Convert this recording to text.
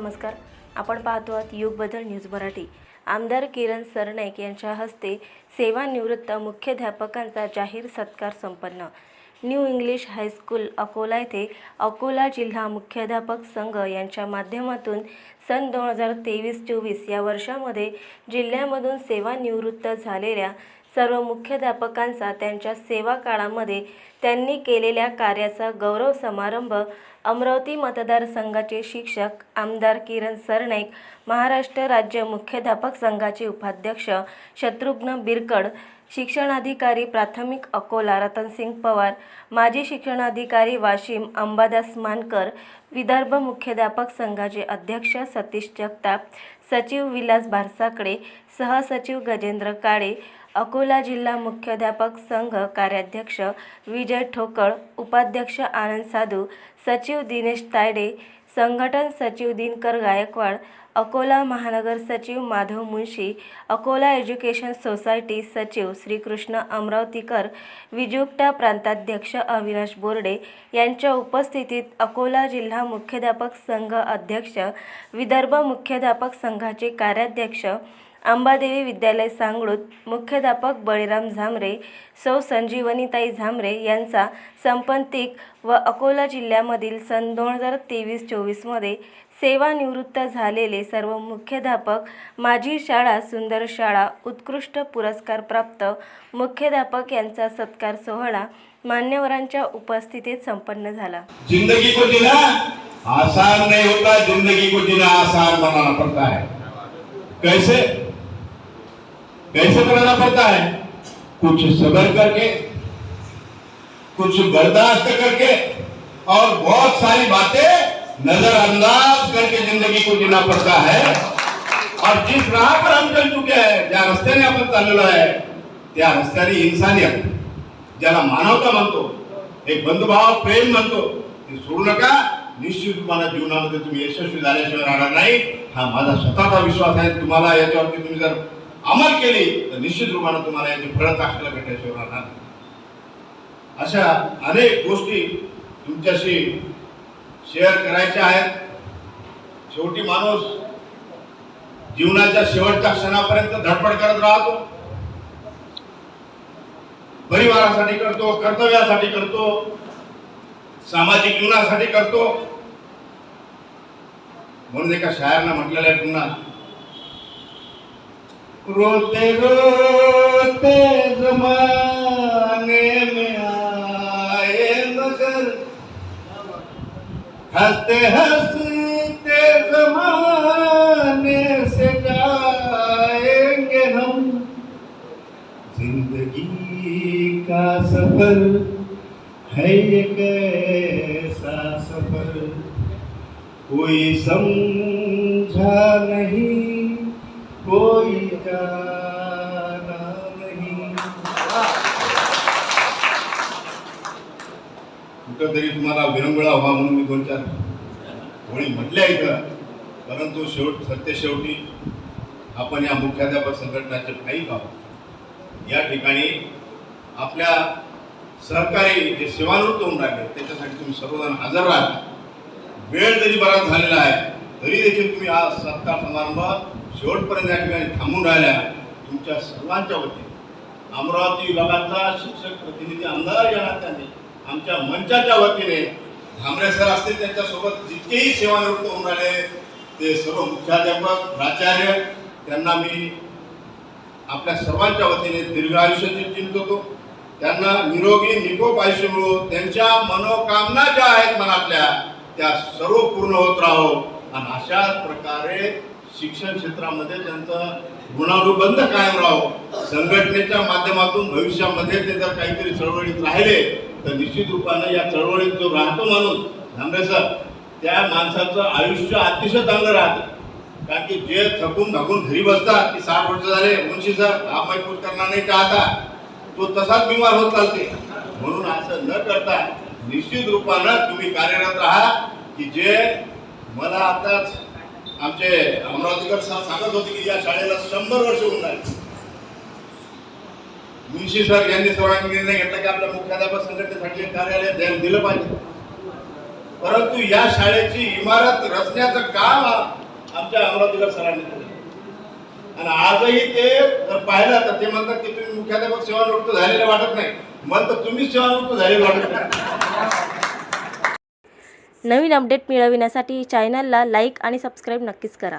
नमस्कार. आपण पाहतो आहात युग बदल न्यूज मराठी. आमदार किरण सरनाईक यांच्या हस्ते सेवानिवृत्त मुख्याध्यापकांचा जाहीर सत्कार संपन्न. न्यू इंग्लिश हायस्कूल अकोला येथे अकोला जिल्हा मुख्याध्यापक संघ यांच्या माध्यमातून सन दोन हजार तेवीस चोवीस या वर्षामध्ये जिल्ह्यामधून सेवानिवृत्त झालेल्या सर्व मुख्याध्यापकांचा त्यांच्या सेवा काळामध्ये त्यांनी केलेल्या कार्याचा गौरव समारंभ अमरावती मतदारसंघाचे शिक्षक आमदार किरण सरनाईक महाराष्ट्र राज्य मुख्याध्यापक संघाचे उपाध्यक्ष शत्रुघ्न बिरकड शिक्षणाधिकारी प्राथमिक अकोला रतनसिंग पवार माजी शिक्षणाधिकारी वाशिम अंबादास मानकर विदर्भ मुख्याध्यापक संघाचे अध्यक्ष सतीश जगताप सचिव विलास भारसाकडे सहसचिव गजेंद्र काळे अकोला जिल्हा मुख्याध्यापक संघ कार्याध्यक्ष विजय ठोकळ उपाध्यक्ष आनंद साधू सचिव दिनेश तायडे संघटन सचिव दिनकर गायकवाड अकोला महानगर सचिव माधव मुंशी अकोला एज्युकेशन सोसायटी सचिव श्रीकृष्ण अमरावतीकर विजुक्ता प्रांताध्यक्ष अविनाश बोर्डे यांच्या उपस्थितीत अकोला जिल्हा मुख्याध्यापक संघ अध्यक्ष विदर्भ मुख्याध्यापक संघाचे कार्याध्यक्ष अंबादेवी विद्यालय सांगळूत मुख्याध्यापक बळीराम झांबरे सौ संजीवनीताई झांबरे यांचा संपंतिक व अकोला जिल्ह्यामधील सन दोन हजार तेवीस चोवीसमध्ये सेवानिवृत्त झालेले सर्व मुख्याध्यापक माझी शाळा सुंदर शाळा उत्कृष्ट पुरस्कार प्राप्त मुख्याध्यापक यांचा सत्कार सोहळा मान्यवरांच्या उपस्थितीत संपन्न झाला. जिंदगी को जीना आसान नहीं होता जिंदगी को जीना आसान बनाना पड़ता है। कैसे? कैसे बनाना पड़ता है? कुछ सबर करके, कुछ बर्दाश्त करके और बहुत सारी बातें नजरअंदाज करके ज़िंदगी को जीना पड़ता है। और जिस राह पर हम चल चुके हैं ज्या रस्त्याने आपण चाललेलो आहे त्या रस्त्याने इन्सानियत ज्याला मानवता म्हणतो एक बंधुभाव प्रेम म्हणतो ते सोडू नका निश्चित तुम्हाला जीवनामध्ये तुम्ही यशस्वी झाल्याशिवाय राहणार नाही. हा माझा स्वतःचा विश्वास आहे. तुम्हाला याच्यावरती तुम्ही जर अमल केली तर निश्चित रूपाने तुम्हाला याची फळं चाखायला भेटायची राहणार अशा अनेक गोष्टी तुमच्याशी शेअर करायच्या आहेत. शेवटी माणूस जीवनाच्या शेवटच्या क्षणापर्यंत धडपड करत राहतो. परिवारासाठी करतो कर्तव्यासाठी करतो सामाजिक जीवनासाठी करतो. म्हणून एका शायरनं म्हटलेलं आहे पुन्हा रोते रोते जमाने में आए मगर हँसते हँसते जमाने से जाएँगे हम। ज़िंदगी का सफ़र है एक ऐसा सफ़र, कोई समझा नहीं। तरी तुम्हाला विरंगुळा व्हा म्हणून मी दोन चार होळी म्हटल्या इथं. परंतु शेवट सत्य शेवटी आपण या मुख्याध्यापक संघटनाचे काही आहोत या ठिकाणी आपल्या सहकारी जे सेवानिवृत्त होऊन राहिले त्याच्यासाठी तुम्ही सर्वजण हजर राहा. वेळ जरी बराच झालेला आहे तरी देखील तुम्ही हा सत्कार समारंभ शेवटपर्यंत या ठिकाणी थांबून राहिल्या. तुमच्या सर्वांच्या वतीने. अमरावती विभागाचा शिक्षक प्रतिनिधी आमदार या नात्याने आमच्या मंचाच्या वतीने भामरे सर असतील त्यांच्यासोबत जितकेही सेवानिवृत्त होऊन राहिले ते सर्व मुख्याध्यापक प्राचार्य त्यांना मी आपल्या सर्वांच्या वतीने दीर्घ आयुष्याची चिंतवतो त्यांना निरोगी निकोप आयुष्य मिळो त्यांच्या मनोकामना ज्या आहेत मनातल्या त्या सर्व पूर्ण होत राहो. आणि अशाच प्रकारे शिक्षण क्षेत्रामध्ये त्यांचं गुणानुबंध कायम राहो. संघटनेच्या माध्यमातून भविष्यामध्ये ते जर काहीतरी चळवळीत राहिले तर निश्चित रूपानं या चळवळीत जो राहतो माणूस धांबरे सर त्या माणसाचं आयुष्य अतिशय चांगलं राहतं. कारण की जे थकून थकून घरी बसतात की साठ वर्ष झाले मुंशी सर हा मैपूट करणार नाही चाहता तो तसाच बिमार होत चालते. म्हणून असं न करता निश्चित रूपानं तुम्ही कार्यरत राहा की जे मला आताच आमचे अमरावतीकर सर सांगत होते की या शाळेला शंभर वर्ष होऊन राहिले. मुंशी सर यांनी सर्वांनी निर्णय घेतला की आपल्या मुख्याध्यापक संघटनेसाठी कार्यालय दिलं पाहिजे. परंतु या शाळेची इमारत रचण्याचं काम आमच्या अमरावतीकर सरांनी केलं. आणि आजही ते जर पाहिलं तर ते म्हणतात की तुम्ही मुख्याध्यापक सेवानिवृत्त झालेले वाटत नाही. मग तर तुम्हीच सेवानिवृत्त झालेले वाटत नाही. नवीन अपडेट मिळविण्यासाठी चॅनलला लाईक आणि सबस्क्राईब नक्कीच करा.